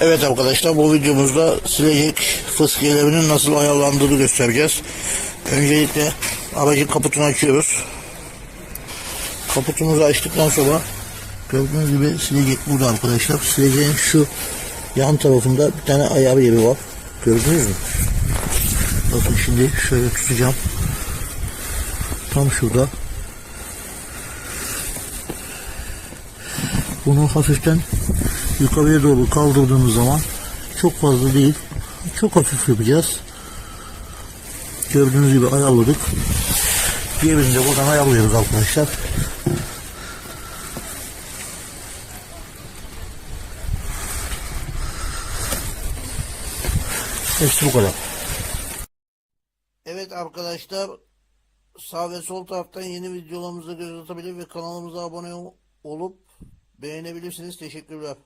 Evet arkadaşlar bu videomuzda silecek fıskiyelerinin nasıl ayarlandığını göstereceğiz. Öncelikle aracın kaputunu açıyoruz. Kaputumuzu açtıktan sonra gördüğünüz gibi silecek burada arkadaşlar. Sileceğin şu yan tarafında bir tane ayar yeri var. Gördünüz mü? Bakın şimdi şöyle tutacağım. Tam şurada. Bunu hafiften yukarıya doğru kaldırdığımız zaman çok fazla değil çok hafif yapacağız. Gördüğünüz gibi ayarladık. Diğerini de buradan ayarlıyoruz arkadaşlar. Hepsi bu kadar. Evet arkadaşlar sağ ve sol taraftan yeni videolarımıza göz atabilir ve kanalımıza abone olup beğenebilirsiniz. Teşekkürler